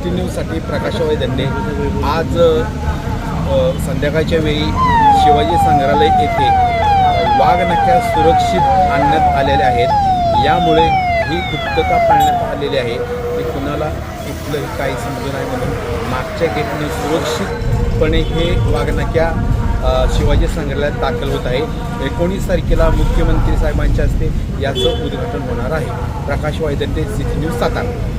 City न्यूजसाठी प्रकाशभाई दंडे आज संध्याकाळच्या वेळी शिवाजी संग्रहालय येथे वाघनख्या सुरक्षित आणण्यात आलेल्या आहेत. यामुळे ही गुप्तता पाळण्यात आलेली आहे. की कुणाला इथलं काही समजू नाही म्हणून मागच्या गेटने सुरक्षितपणे हे वाघनख्या शिवाजी संग्रहालयात दाखल होत आहे. एकोणीस तारखेला मुख्यमंत्री साहेबांच्या हस्ते याचं उद्घाटन होणार आहे. Prakash Vaydande city news Satara.